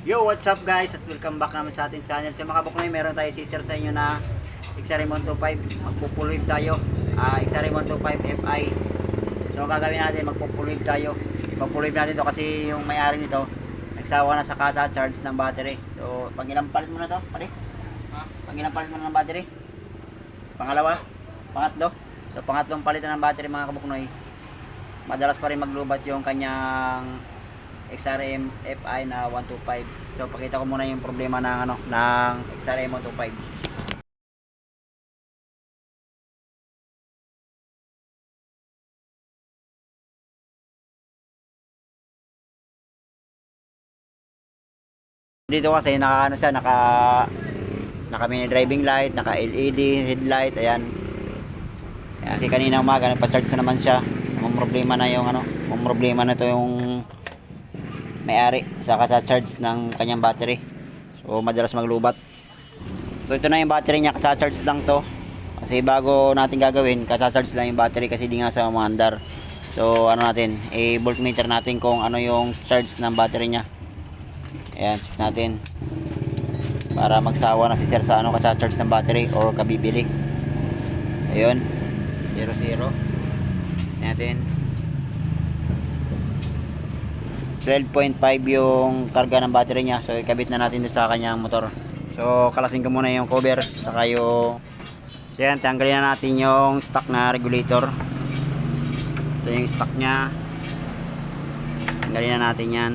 Yo, what's up guys? At welcome back naman sa ating channel. Sa mga buknoy, meron tayo si-share sa inyo na Xarimon 25. Magpupulwave tayo. Uh, Xarimon 25 FI. So, gagawin natin, magpupulwave tayo. Magpupulwave natin to kasi yung may-ari nito, nagsawa na sa kata charge ng battery. So, pang ilang palit mo na to, pare? Pang ilang palit mo na ng battery? Pangalawa? Pangatlo? So, pangatlong palitan ng battery mga kabuknoy. Madalas pa rin maglubat yung kanyang XRM FI na 125. So pakita ko muna yung problema ng ano ng XRM 125. Dito kasi naka ano siya, naka naka mini driving light, naka LED headlight, ayan. Kasi kanina umaga nagpa-charge na naman siya. Ang problema na yung ano, ang problema na to yung may-ari sa charge ng kanyang battery. So madalas maglubat. So ito na yung battery niya, charge lang to. Kasi bago natin gagawin, charge lang yung battery kasi di nga sa maandar. So ano natin, i-voltmeter natin kung ano yung charge ng battery niya. Ayan, check natin. Para magsawa na si sir sa ano charge ng battery or kabibili. Ayun. 00. Check natin. 12.5 yung karga ng battery niya. So ikabit na natin doon sa kanyang motor. So kalasin ko muna yung cover saka yung So yan, tanggalin na natin yung stock na regulator. Ito yung stock niya. Tanggalin na natin yan.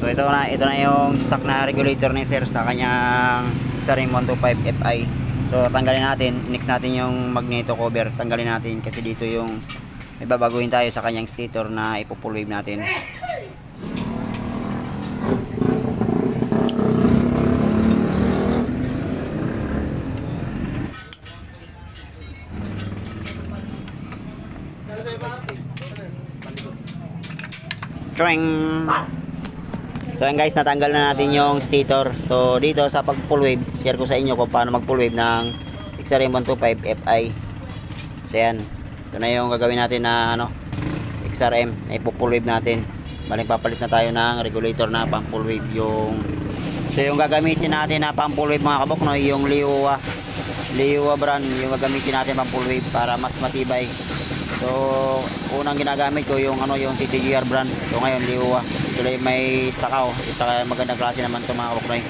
So ito na, ito na yung stock na regulator ni sir sa kanyang Xarim 125 FI. So tanggalin natin, next natin yung magneto cover. Tanggalin natin kasi dito yung may babaguhin tayo sa kanyang stator na ipo-full wave natin. Tring! So yan guys, natanggal na natin yung stator. So dito sa pag full wave, share ko sa inyo kung paano mag full wave ng XRM 125 FI. So yan, ito na yung gagawin natin na ano, XRM na ipo-full wave natin. Baling papalit na tayo ng regulator na pang full wave yung So yung gagamitin natin na pang full wave mga kabok no, yung Liwa Liwa brand yung gagamitin natin pang full wave para mas matibay. So unang ginagamit ko yung ano yung TTGR brand. So ngayon lang yung may stakaw. Kaya magandang klase naman ito mga kabok no.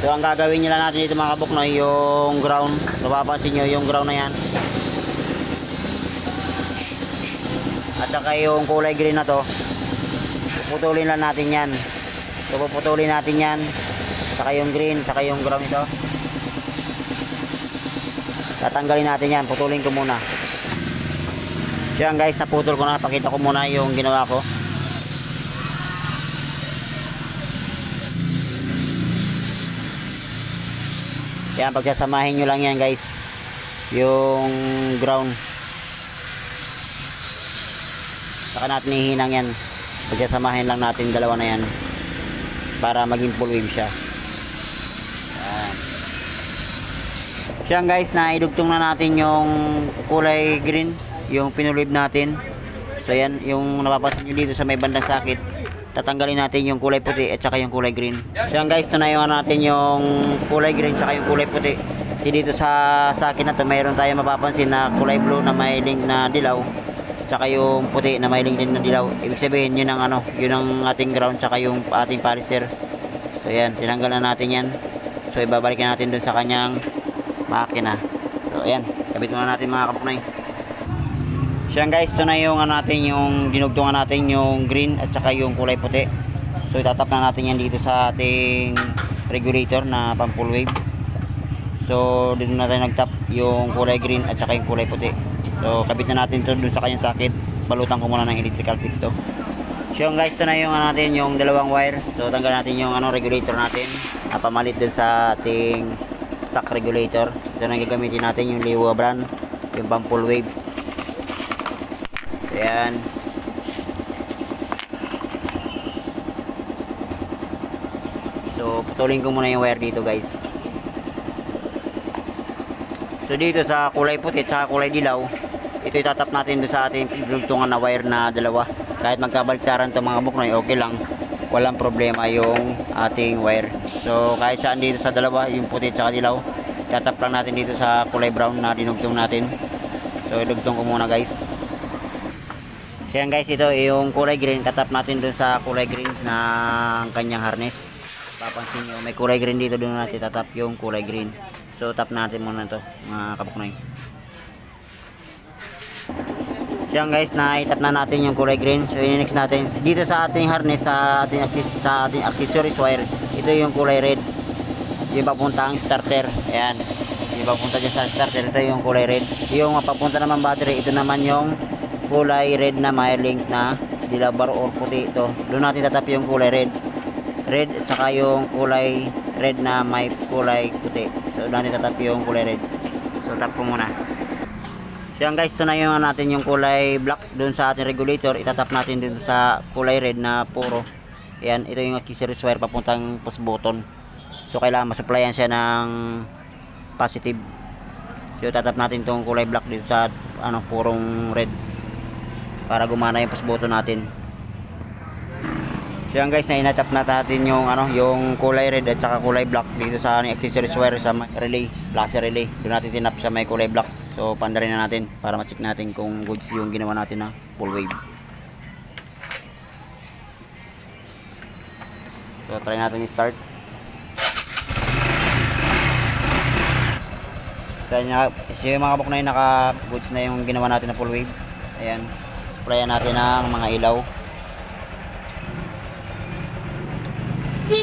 So ang gagawin nila natin dito mga kabok no, yung ground. So papansin nyo yung ground na yan. At saka yung kulay green na to, puputulin lang natin yan. So puputulin natin yan. Saka yung green, saka yung ground ito. Tatanggalin natin yan. Putulin ko muna. So yan guys, naputol ko na. Pakita ko muna yung ginawa ko. Yan, pagsasamahin nyo lang yan guys. Yung ground. Saka natin ihinang yan. Pagsasamahin lang natin dalawa na yan. Para maging full wave siya. Yan. Siya guys, naidugtong na natin yung kulay green. Yung pinulwave natin. So yan, yung napapansin nyo dito sa may bandang sakit. Tatanggalin natin yung kulay puti at saka yung kulay green. Siya guys, tunayan natin yung kulay green at saka yung kulay puti. Dito sa sakit na to, mayroon tayo mapapansin na kulay blue na may link na dilaw tsaka yung puti na may link din na dilaw. Ibig sabihin, yun ang ano, yun ang ating ground tsaka yung ating polyester. So yan, tinanggal na natin yan. So ibabalik na natin dun sa kanyang makina. So ayan, kabit muna natin mga kapunay. So yan guys, so na yung ano natin, yung dinugtungan natin yung green at saka yung kulay puti. So itatap na natin yan dito sa ating regulator na pang full wave. So dito na tayo nagtap yung kulay green at saka yung kulay puti. So kabit na natin to dun sa kanyang sakit. Balutan ko muna ng electrical tip to. So guys, ito na yung ano natin, yung dalawang wire. So tanggal natin yung ano regulator natin. Na pamalit dun sa ating stock regulator. Ito na gagamitin natin yung Liwa brand, yung pang full wave. So yan. So putulin ko muna yung wire dito guys. So dito sa kulay puti at kulay dilaw, ito itatap natin doon sa ating pinugtungan na wire na dalawa. Kahit magkabaliktaran to mga buknoy, okay lang. walang problema yung ating wire. So kahit saan dito sa dalawa, yung puti at dilaw, tatap lang natin dito sa kulay brown na dinugtong natin. So idugtong ko muna guys. So yan guys, ito yung kulay green, tatap natin dun sa kulay green ng kanyang harness. Papansin nyo, may kulay green dito dun natin tatap yung kulay green. So tap natin muna to mga kabuknoy. So guys, na-tap na natin yung kulay green. So i-next natin dito sa ating harness sa ating sa ating accessories wire. Ito yung kulay red. Yung papunta ang starter. Ayan. Yung papunta dyan sa starter. Ito yung kulay red. Yung papunta naman battery. Ito naman yung kulay red na may link na dilaw bar or puti ito. Doon natin tatap yung kulay red. Red at saka yung kulay red na may kulay puti. So doon natin tatap yung kulay red. So tap ko muna. So yan guys, ito na yung ano natin yung kulay black doon sa ating regulator. Itatap natin dun sa kulay red na puro. Ayan, ito yung accessories wire papuntang push button. So kailangan masupplyan siya ng positive. So tatap natin itong kulay black dito sa ano purong red para gumana yung push button natin. So yan guys, na inatap na natin yung ano, yung kulay red at saka kulay black dito sa ano, accessories wire sa relay, plaza relay. Doon natin tinap sa may kulay black. So pandarin na natin para ma-check natin kung goods yung ginawa natin na full wave. So try natin i-start. So yun yung mga kabok na yun, naka goods na yung ginawa natin na full wave. Ayan. Applyan natin ng mga ilaw. Yan,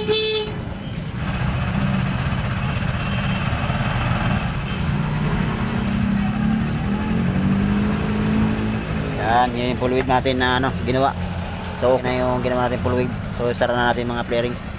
yun yung wave natin na ano, ginawa. So, na yung ginawa natin wave. So, sara na natin mga flarings.